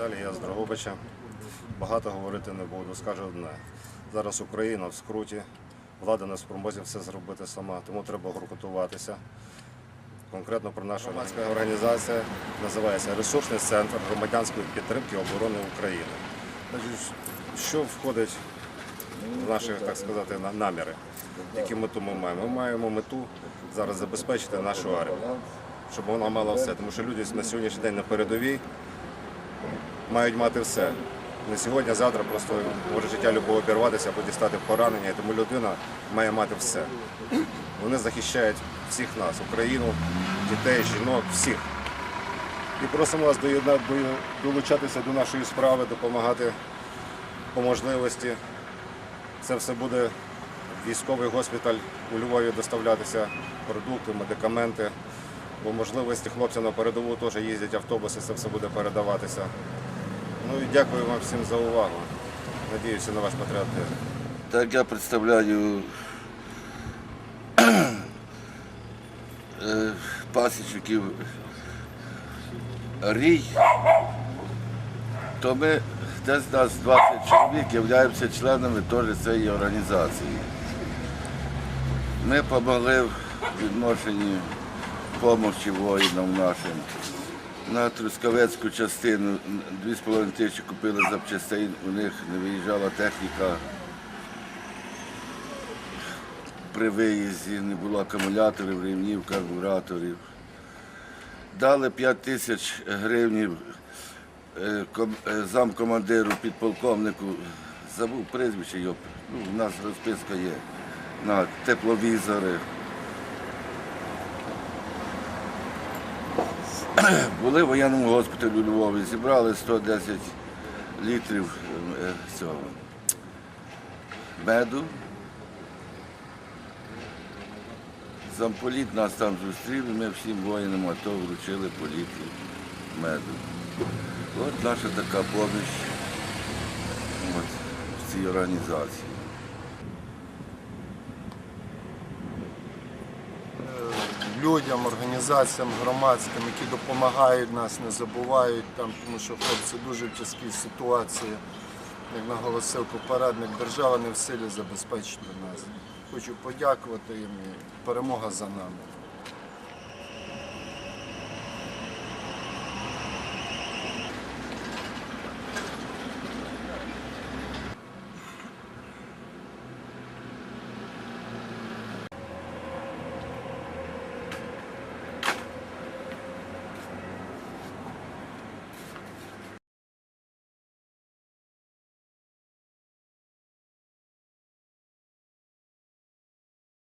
Віталій, я з Дрогобича. Багато говорити не буду, скажу одне. Зараз Україна в скруті, влада не спромозі все зробити сама, тому треба гуркотуватися. Конкретно про нашу громадська організація називається Ресурсний центр громадянської підтримки оборони України. Що входить в наші, так сказати, наміри? Які мету ми маємо? Ми маємо мету зараз забезпечити нашу армію, щоб вона мала все. Тому що люди на сьогоднішній день на передовій мають мати все. Не сьогодні, а завтра просто може життя любого обірватися або дістати поранення, тому людина має мати все. Вони захищають всіх нас, Україну, дітей, жінок, всіх. І просимо вас долучатися до нашої справи, допомагати по можливості. Це все буде військовий госпіталь у Львові доставлятися продукти, медикаменти. По можливості хлопці на передову теж їздять автобуси, це все буде передаватися. Ну і дякую вам всім за увагу. Надіюся на ваш патріотизм. Так я представляю е, пасічників Рій, то ми десь нас 20 чоловік являємося членами теж цієї організації. Ми допомогли в відношенні допомоги воїнам нашим. На Трускавецьку частину 2,5 тисячі купили запчастей, у них не виїжджала техніка. При виїзді не було акумуляторів, рівнів, карбураторів. Дали 5 тисяч ком- е, замкомандиру, підполковнику, забув прізвище його, ну, у нас розписка є, на тепловізори. Були в воєнному госпіталі у Львові, зібрали 110 літрів е, цього меду. Замполіт нас там зустрів, і ми всім воїнам АТО вручили по літрі меду. От наша така поміч в цій організації. Людям, організаціям громадським, які допомагають нас, не забувають там, тому що хлопці дуже в тяжкій ситуації. Як наголосив попередник, держава не в силі забезпечити нас. Хочу подякувати їм і перемога за нами.